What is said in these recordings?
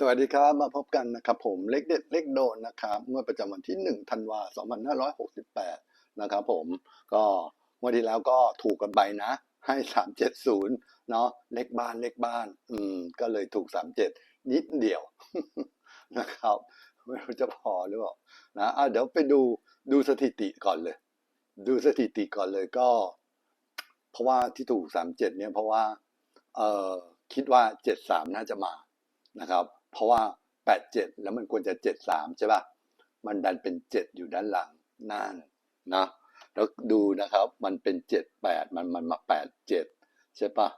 สวัสดีครับมาพบกันนะครับผมเลขเด็ดเลขโดนนะครับงวดประจำวันที่ 1 ธันวา2568 นะครับผมก็งวดที่แล้วก็ถูกกันไปนะ ให้ 370 เนาะเลขบ้านเลขบ้าน อืม ก็เลยถูก 37 นิดเดียวนะครับ ไม่รู้จะพอหรือเปล่านะอะเดี๋ยวไปดูดูสถิติก่อนเลย ดูสถิติก่อนเลยก็ เพราะว่าที่ถูก 37 เนี่ยเพราะว่า เออคิดว่า 73 น่าจะมานะครับ เพราะว่า 87 แล้วมันควรจะ 73 ใช่ป่ะ มันดันเป็น 7 อยู่ด้านหลังนั่นนะแล้วดูนะครับมันเป็น 78 มันมันมา 87 ใช่ป่ะ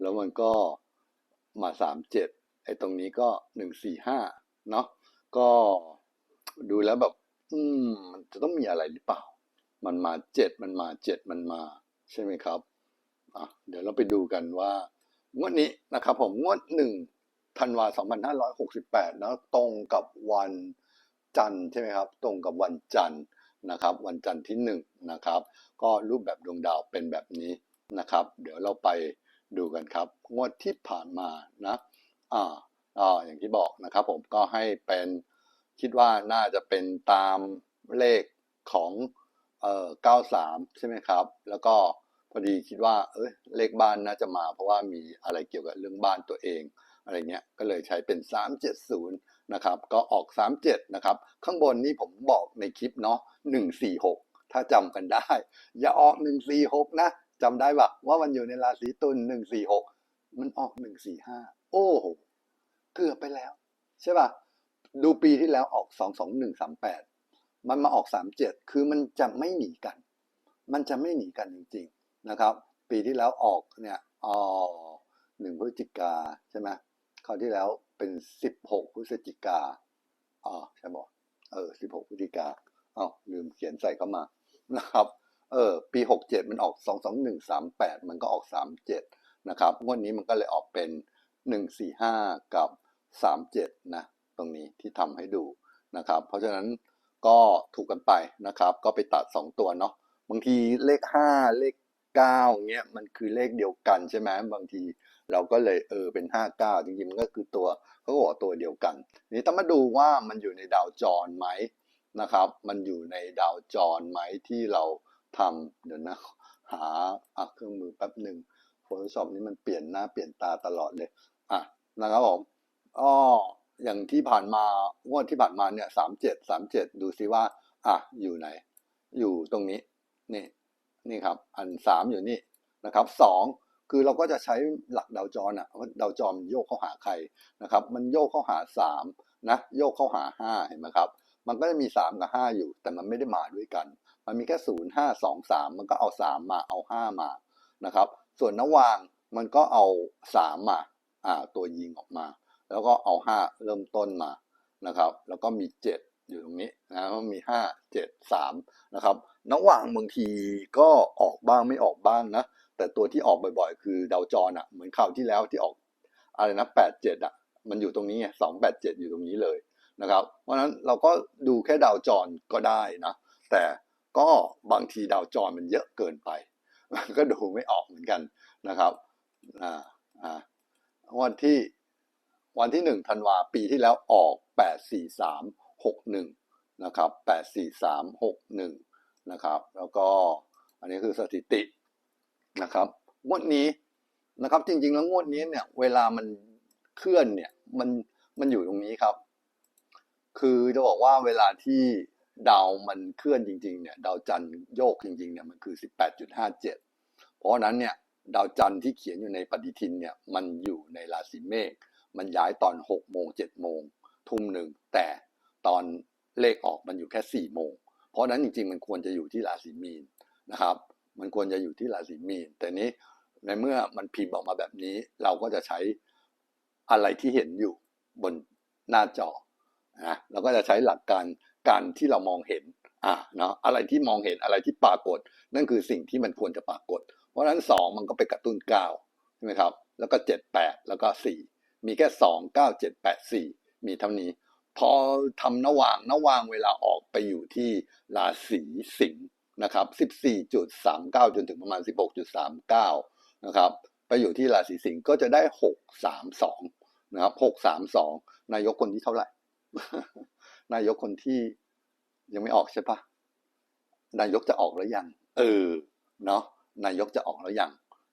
แล้วมันก็มา 37 ไอ้ตรงนี้ก็ 145 เนาะก็ดูแล้วแบบ อืม มันจะต้องมีอะไรหรือเปล่า มันมา 7 มันมา 7 มันมา ใช่ไหมครับอะเดี๋ยวเราไปดูกันว่างวดนี้นะครับผมงวดหนึ่ง ธันวา2568นะตรงกับวันจันทร์ใช่ไหมครับ ตรงกับวันจันทร์นะครับ วันจันทร์ที่หนึ่งนะครับ ก็รูปแบบดวงดาวเป็นแบบนี้นะครับ เดี๋ยวเราไปดูกันครับ งวดที่ผ่านมานะอ่าอ่าอย่างที่บอกนะครับ ผมก็ให้เป็นคิดว่าน่าจะเป็นตามเลขของเอ่อ93 ใช่ไหมครับ แล้วก็พอดีคิดว่าเอ้ยเลขบ้านน่าจะมา เพราะว่ามีอะไรเกี่ยวกับเรื่องบ้านตัวเอง อะไรเงี้ยก็เลยใช้เป็น 370 นะครับ ก็ออก 37 นะครับ ข้างบนนี่ผมบอกในคลิปเนาะ146 ถ้าจำกันได้ อย่าออก 146 นะจำได้ปะว่ามันอยู่ในราศีตุล146 มันออก 145 โอ้โห เกือบไปแล้ว ใช่ปะดูปีที่แล้วออก 22138 มันมาออก 37 คือมันจะไม่หนีกัน มันจะไม่หนีกันจริง ๆ นะครับ ปีที่แล้วออกเนี่ยอ๋อหนึ่งพฤศจิกาใช่ไหม คราวที่แล้วเป็นสิบหกพฤศจิกาอ๋อใช่บอกเออสิบหกพฤศจิกาอ๋อลืมเขียนใส่เข้ามานะครับ เออ ปีหกเจ็ดมันออกสองสองหนึ่งสามแปดมันก็ออกสามเจ็ดนะครับงวดนี้มันก็เลยออกเป็นหนึ่งสี่ห้ากับสามเจ็ดนะ ตรงนี้ที่ทำให้ดูนะครับ เพราะฉะนั้นก็ถูกกันไปนะครับ ก็ไปตัดสองตัวเนาะบางทีเลขห้าเลขเก้าเงี้ยมันคือเลขเดียวกันใช่ไหมบางที เราก็เลยเออเป็นห้าเก้าจริงๆมันก็คือตัวเขาก็บอกตัวเดียวกัน นี้ต้องมาดูว่ามันอยู่ในดาวจรไหมนะครับ มันอยู่ในดาวจรไหมที่เราทำเดี๋ยวนะหาเครื่องมือแป๊บหนึ่ง Photoshop นี้มันเปลี่ยนหน้าเปลี่ยนตาตลอดเลยอะนะครับผมอ้ออย่างที่ผ่านมางวดที่ผ่านมาเนี่ยสามเจ็ดสามเจ็ดดูซิว่า อะอยู่ไหน อยู่ตรงนี้นี่นี่ครับ อันสามอยู่นี่นะครับสอง คือเราก็จะใช้หลักดาวจรอะว่าดาวจรมันโยกเข้าหาใครนะครับ มันโยกเข้าหาสามนะโยกเข้าหาห้าเห็นไหมครับ มันก็จะมีสามกับห้าอยู่ แต่มันไม่ได้มาด้วยกัน มันมีแค่ศูนย์ห้าสองสามมันก็เอาสามมาเอาห้ามานะครับ ส่วนนวางมันก็เอาสามมาอ่าตัวยิงออกมา แล้วก็เอาห้าเริ่มต้นมานะครับ แล้วก็มีเจ็ดอยู่ตรงนี้นะมันมีห้าเจ็ดสามนะครับนวางบางทีก็ออกบ้างไม่ออกบ้างนะ แต่ตัวที่ออกบ่อยๆ คือดาวจรอะ เหมือนคราวที่แล้วที่ออกอะไรนะแปดเจ็ดอะ มันอยู่ตรงนี้ไงสองแปดเจ็ดอยู่ตรงนี้เลยนะครับ เพราะฉะนั้นเราก็ดูแค่ดาวจรก็ได้นะ แต่ก็บางทีดาวจรมันเยอะเกินไปก็ดูไม่ออกเหมือนกันนะครับอ่าอ่าวันที่วันที่หนึ่งธันวาปีที่แล้วออกแปดสี่สามหกหนึ่งนะครับแปดสี่สามหกหนึ่งนะครับ แล้วก็อันนี้คือสถิติ นะครับงวดนี้นะครับจริงๆแล้วงวดนี้เนี่ยเวลามันเคลื่อนเนี่ยมันมันอยู่ตรงนี้ครับ คือจะบอกว่าเวลาที่ดาวมันเคลื่อนจริงๆเนี่ยดาวจันทร์โยกจริงๆเนี่ยมันคือ 18.57 เพราะฉะนั้นเนี่ยดาวจันทร์ที่เขียนอยู่ในปฏิทินเนี่ยมันอยู่ในราศีเมษมันย้ายตอน6โมง7โมงทุ่มหนึ่งแต่ตอนเลขออกมันอยู่แค่4โมงเพราะนั้นจริงๆมันควรจะอยู่ที่ราศีมีนนะครับ มันควรจะอยู่ที่ราศีมีน แต่นี้ในเมื่อมันพิมพ์ออกมาแบบนี้ เราก็จะใช้อะไรที่เห็นอยู่บนหน้าจอนะเราก็จะใช้หลักการการที่เรามองเห็นอ่าเนาะอะไรที่มองเห็นอะไรที่ปรากฏ นั่นคือสิ่งที่มันควรจะปรากฏ เพราะฉะนั้นสองมันก็ไปกระตุ้นเก้าใช่ไหมครับ แล้วก็เจ็ดแปดแล้วก็สี่มีแค่สองเก้าเจ็ดแปดสี่มีเท่านี้ พอทำนว่างนว่างเวลาออกไปอยู่ที่ราศีสิงห์ นะครับ14.39 จนถึงประมาณ 16.39 นะครับไปอยู่ที่ราศีสิงห์ก็จะได้ 632 นะครับหกสามสองนายกคนที่เท่าไหร่ นายกคนที่ยังไม่ออกใช่ปะนายกจะออกแล้วยัง เออ เนาะนายกจะออกแล้วยัง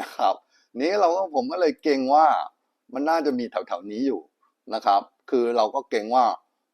นะครับ นี้เราก็ผมก็เลยเก่งว่ามันน่าจะมีแถวๆนี้อยู่นะครับ คือเราก็เก่งว่า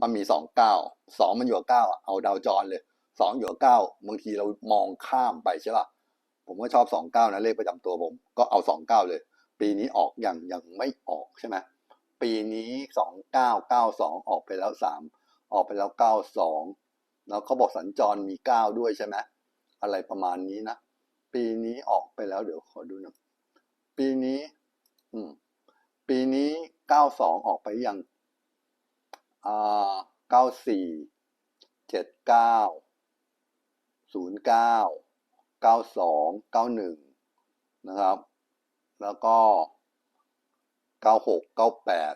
มันมีสองเก้าสองมันอยู่กับเก้าเอาดาวจรเลย สองอยู่กับเก้าบางทีเรามองข้ามไปใช่ป่ะผมก็ชอบสองเก้านะเลขประจำตัวผม ก็เอาสองเก้าเลย ปีนี้ออกอยังยังไม่ออกใช่ไหมปีนี้สองเก้าเก้าสองออกไปแล้วสามออกไปแล้วเก้าสองแล้วเขาบอกสัญจรมีเก้าด้วยใช่ไหมอะไรประมาณนี้นะปีนี้ออกไปแล้วเดี๋ยวขอดูหนะปีนี้ อืม ปีนี้เก้าสองออกไปยังอ่าเก้าสี่เจ็ดเก้า ศูนย์เก้าเก้าสองเก้าหนึ่งนะครับ แล้วก็เก้าหกเก้าแปด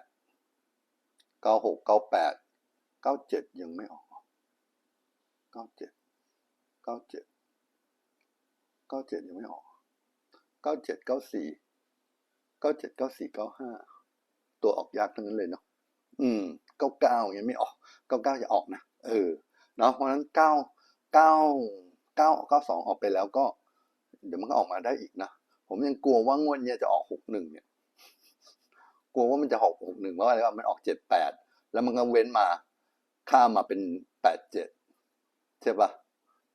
เก้าหกเก้าแปดเก้าเจ็ดยังไม่ออกเก้าเจ็ดเก้าเจ็ดเก้าเจ็ดยังไม่ออกเก้าเจ็ดเก้าสี่เก้าเจ็ดเก้าสี่เก้าห้าตัวออกยากทั้งนั้นเลยเนาะอืมเก้าเก้ายังไม่ออกเก้าเก้าจะออกนะเออเนาะเพราะฉะนั้นเก้าเก้า เก้าเก้าสองออกไปแล้วก็ เดี๋ยวมันก็ออกมาได้อีกนะ ผมยังกลัวว่างวดเนี้ยจะออกหกหนึ่งเนี่ย กลัวว่ามันจะออกหกหนึ่งเพราะอะไรว่ามันออกเจ็ดแปดแล้วมันก็เว้นมาข้ามมาเป็นแปดเจ็ดใช่ปะ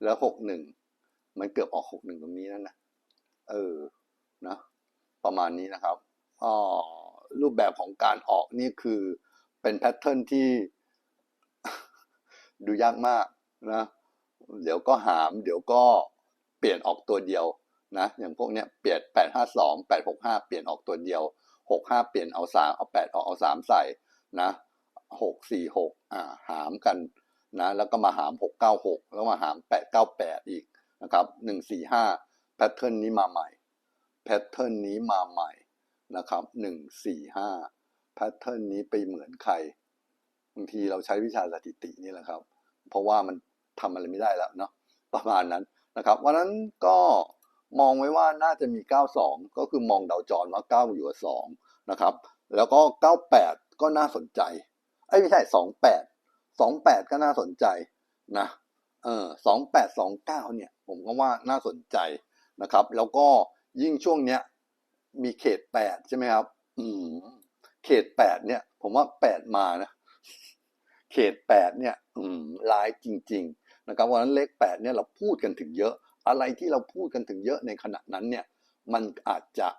แล้วหกหนึ่งมันเกือบออกหกหนึ่งตรงนี้นั่นนะเออนะประมาณนี้นะครับอ๋อรูปแบบของการออกนี่คือเป็นแพทเทิร์นที่ดูยากมากนะ เดี๋ยวก็หาม เดี๋ยวก็เปลี่ยนออกตัวเดียวนะอย่างพวกเนี้ยเปลี่ยนแปดห้าสองแปดหกห้าเปลี่ยนออกตัวเดียวหกห้าเปลี่ยนเอาสามเอาแปดออกเอาสามใส่นะหกสี่หกอ่าหามกันนะแล้วก็มาหามหกเก้าหกแล้วมาหามแปดเก้าแปดอีกนะครับหนึ่งสี่ห้าแพทเทิร์นนี้มาใหม่แพทเทิร์นนี้มาใหม่นะครับหนึ่งสี่ห้าแพทเทิร์นนี้ไปเหมือนใครบางทีเราใช้วิชาสถิตินี่แหละครับ เพราะว่ามัน ทำอะไรไม่ได้แล้วเนาะประมาณนั้นนะครับวันนั้นก็มองไว้ว่าน่าจะมี 92 ก็คือมองดาวจรว่า 9 อยู่กับ2นะครับแล้วก็ 98 ก็น่าสนใจไอ้ไม่ใช่ 28 28 ก็น่าสนใจนะเออ28 29 เนี่ย ผมก็ว่าน่าสนใจนะครับ แล้วก็ยิ่งช่วงเนี้ยมีเขต 8 ใช่ไหมครับ อืมเขต 8 เนี่ย ผมว่า 8 มานะเขต 8 เนี่ย อืมร้ายจริง ๆ นะครับวันนั้นเลข8เนี่ยเราพูดกันถึงเยอะ อะไรที่เราพูดกันถึงเยอะในขณะนั้นเนี่ยมันอาจจะ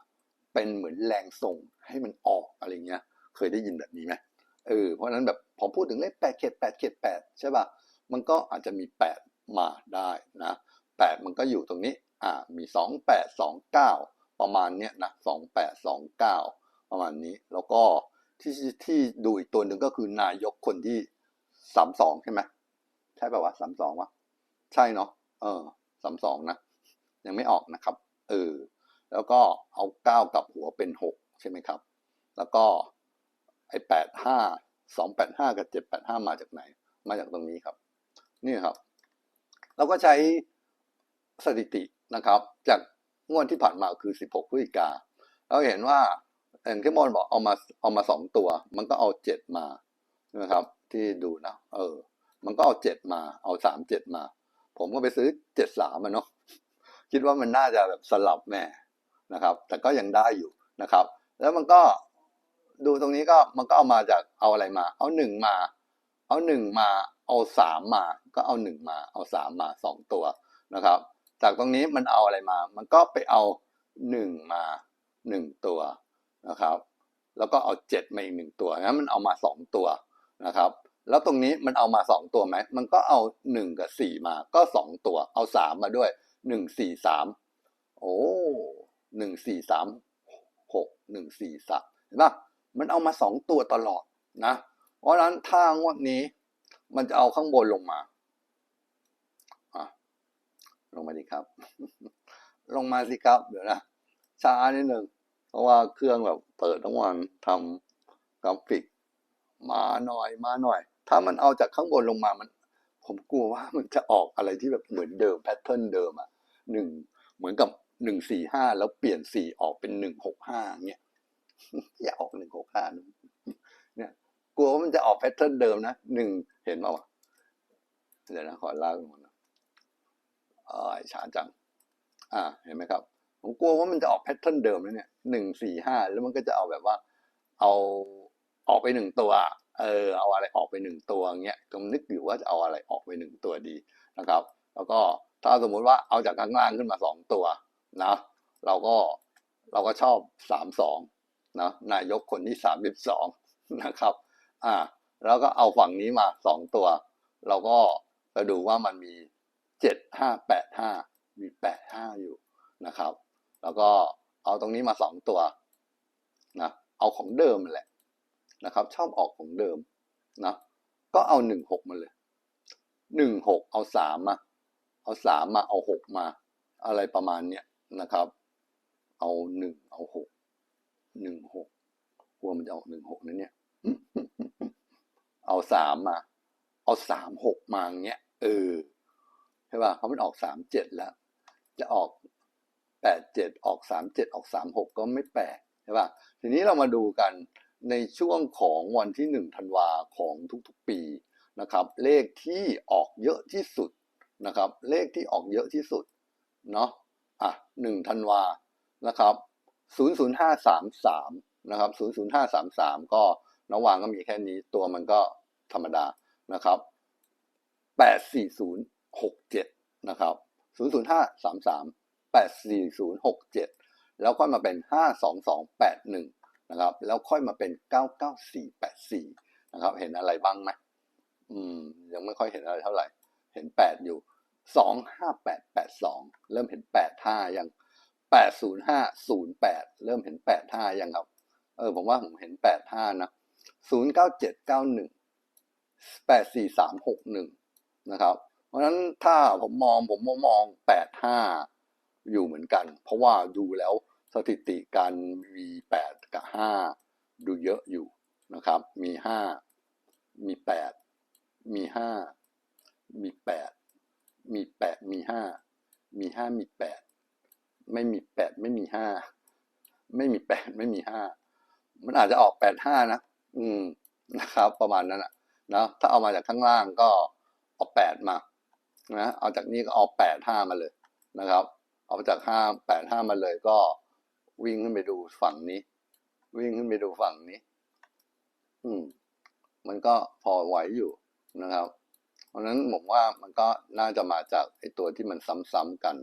เป็นเหมือนแรงส่งให้มันออกอะไรเงี้ย เคยได้ยินแบบนี้ไหมเออเพราะฉะนั้นแบบพอพูดถึงเลข8เขต8เขต8ใช่ป่ะมันก็อาจจะมี 8 มาได้นะ8มันก็อยู่ตรงนี้อ่ามี 2 8 2 9 ประมาณเนี้ยนะ2 8 2 9 ประมาณนี้แล้วก็ที่ที่ดูอีกตัวหนึ่งก็คือนายกคนที่ 32 ใช่ไหม ช่ป่าววะ32วะใช่เนาะเออ32นะ ยังไม่ออกนะครับ เออ แล้วก็เอา9กับหัวเป็น6ใช่ไหมครับ แล้วก็ไอ้85 285กับ785มาจากไหน มาจากตรงนี้ครับ นี่ครับ เราก็ใช้สถิตินะครับ จากงวดที่ผ่านมาคือ16พฤศจิกาเราเห็นว่าเอ็นที่มอนบอกเอามาเอามาสองตัว มันก็เอาเจ็ดมานะครับ ที่ดูนะ เออ มันก็เอาเจ็ดมา เอาสามเจ็ดมา ผมก็ไปซื้อเจ็ดสามมาเนาะคิดว่ามันน่าจะแบบสลับแน่นะครับ แต่ก็ยังได้อยู่นะครับ แล้วมันก็ดูตรงนี้ก็มันก็เอามาจากเอาอะไรมา เอาหนึ่งมา เอาหนึ่งมา เอาสามมา ก็เอาหนึ่งมา เอาสามมาสองตัวนะครับ จากตรงนี้มันเอาอะไรมา มันก็ไปเอาหนึ่งมาหนึ่งตัวนะครับ แล้วก็เอาเจ็ดมาอีกหนึ่งตัวงั้นมันเอามาสองตัวนะครับ แล้วตรงนี้มันเอามาสองตัวไหม มันก็เอาหนึ่งกับสี่มา ก็สองตัว เอาสามมาด้วยหนึ่งสี่สามโอ้หนึ่งสี่สามหกหนึ่งสี่สามเห็นปะมันเอามาสองตัวตลอดนะ เพราะฉะนั้นถ้างวดนี้ มันจะเอาข้างบนลงมาอะลงมาดีครับ ลงมาสิครับ เดี๋ยวนะ ช้านิดหนึ่ง เพราะว่าเครื่องแบบเปิดทั้งวันทำกราฟิกมาหน่อยมาหน่อย ถ้ามันเอาจากข้างบนลงมามัน ผมกลัวว่ามันจะออกอะไรที่แบบเหมือนเดิมแพทเทิร์นเดิมอะหนึ่งเหมือนกับหนึ่งสี่ห้าแล้วเปลี่ยนสี่ออกเป็นหนึ่งหกห้าเงี้ยอย่าออกหนึ่งหกห้าเนี่ย กลัวว่ามันจะออกแพทเทิร์นเดิมนะหนึ่งเห็นเปล่าวะเดี๋ยวนะขอลากลงมานะเออช้าจัง อ่า เห็นไหมครับ ผมกลัวว่ามันจะออกแพทเทิร์นเดิมนะเนี่ยหนึ่งสี่ห้าแล้วมันก็จะเอาแบบว่า เอาออกไปหนึ่งตัว เออเอาอะไรออกไปหนึ่งตัวเงี้ยกำลังนึกอยู่ว่าจะเอาอะไรออกไปหนึ่งตัวดีนะครับ แล้วก็ถ้าสมมุติว่าเอาจากข้างล่างขึ้นมาสองตัวนะเราก็เราก็ชอบสามสองนะนายกคนที่สามสิบสองนะครับอ่าแล้วก็เอาฝั่งนี้มาสองตัว เราก็ไปดูว่ามันมีเจ็ดห้าแปดห้ามีแปดห้าอยู่นะครับ แล้วก็เอาตรงนี้มาสองตัวนะเอาของเดิมแหละ นะครับ ชอบออกของเดิมนะก็เอาหนึ่งหกมาเลยหนึ่งหกเอาสามมา เอาสามมาเอาหกมา อะไรประมาณเนี้ยนะครับ เอาหนึ่งเอาหกหนึ่งหกกลัวมันจะออกหนึ่งหกนะเนี่ยเอาสามมา เอาสามหกมาอย่างเงี้ยเออใช่ป่ะเพราะมันออกสามเจ็ดแล้ว จะออกแปดเจ็ดออกสามเจ็ดออกสามหกก็ไม่แปลกใช่ป่ะทีนี้เรามาดูกัน ในช่วงของวันที่หนึ่งธันวาของทุกๆปีนะครับ เลขที่ออกเยอะที่สุดนะครับ เลขที่ออกเยอะที่สุดเนาะอะหนึ่งธันวานะครับศูนย์ศูนย์ห้าสามสามนะครับศูนย์ศูนย์ห้าสามสามก็ระว่างก็มีแค่นี้ตัวมันก็ธรรมดานะครับแปดสี่ศูนย์หกเจ็ดนะครับศูนย์ศูนย์ห้าสามสามแปดสี่ศูนย์หกเจ็ดแล้วค่อยมาเป็นห้าสองสองแปดหนึ่ง นะครับแล้วค่อยมาเป็นเก้าเก้าสี่แปดสี่นะครับ เห็นอะไรบ้างไหมอืม ยังไม่ค่อยเห็นอะไรเท่าไหร่ เห็นแปดอยู่สองห้าแปดแปดสองเริ่มเห็นแปดห้ายังแปดศูนย์ห้าศูนย์แปดเริ่มเห็นแปดห้ายังครับ เออ ผมว่าผมเห็นแปดห้านะศูนย์เก้าเจ็ดเก้าหนึ่งแปดสี่สามหกหนึ่งนะครับ เพราะฉะนั้นถ้าผมมองผมมองแปดห้าอยู่เหมือนกัน เพราะว่าดูแล้ว สถิติการมีแปดกับห้าดูเยอะอยู่นะครับ มีห้ามีแปดมีห้ามีแปดมีแปดมีห้ามีห้ามีแปดไม่มีแปดไม่มีห้าไม่มีแปดไม่มีห้ามันอาจจะออกแปดห้านะ อืม นะครับ ประมาณนั้นนะนะถ้าเอามาจากข้างล่างก็เอาแปดมานะเอาจากนี้ก็เอาแปดห้ามาเลยนะครับ เอาจากห้าแปดห้ามาเลยก็ วิ่งขึ้นไปดูฝั่งนี้ วิ่งขึ้นไปดูฝั่งนี้ อืม มันก็พอไหวอยู่นะครับ เพราะฉะนั้นผมว่ามันก็น่าจะมาจากไอ้ตัวที่มันซ้ำๆกัน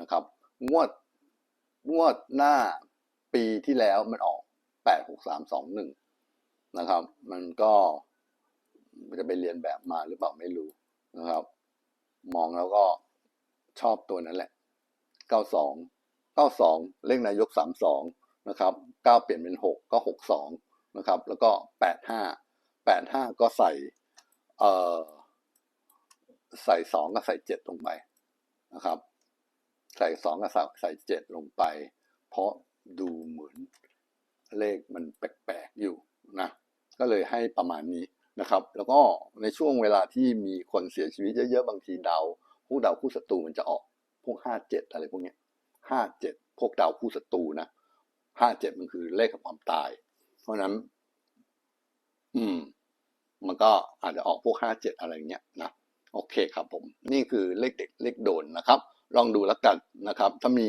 นะครับ งวดงวดหน้าปีที่แล้วมันออกแปดหกสามสองหนึ่งนะครับ มันก็จะไปเรียนแบบมาหรือเปล่าไม่รู้นะครับ มองแล้วก็ชอบตัวนั้นแหละเก้าสองาสองเลขนายกสามสองนะครับเก้าเปลี่ยนเป็นหกก็หกสองนะครับ แล้วก็แปดห้าแปดห้าก็ใส่เอ่อใส่สองกับใส่เจ็ดลงไปนะครับ ใส่สองกับใส่เจ็ดลงไป เพราะดูเหมือนเลขมันแปลกๆอยู่นะก็เลยให้ประมาณนี้นะครับ แล้วก็ในช่วงเวลาที่มีคนเสียชีวิตเยอะๆ บางทีดาวพวกดาวคู่ศัตรูมันจะออกพวกห้าเจ็ดอะไรพวกเนี้ย ห้าเจ็ดพวกดาวคู่ศัตรูนะห้าเจ็ดมันคือเลขของความตาย เพราะนั้น อืม มันก็อาจจะออกพวกห้าเจ็ดอะไรเงี้ยนะโอเคครับผม นี่คือเลขเด็กเลขโดนนะครับ ลองดูแล้วกันนะครับ ถ้ามี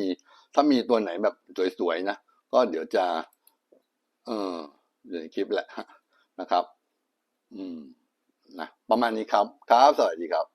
ถ้ามีตัวไหนแบบสวยๆนะก็เดี๋ยวจะ เอออยู่ในคลิปแหละนะครับ อืมนะประมาณนี้ครับ ครับ สวัสดีครับ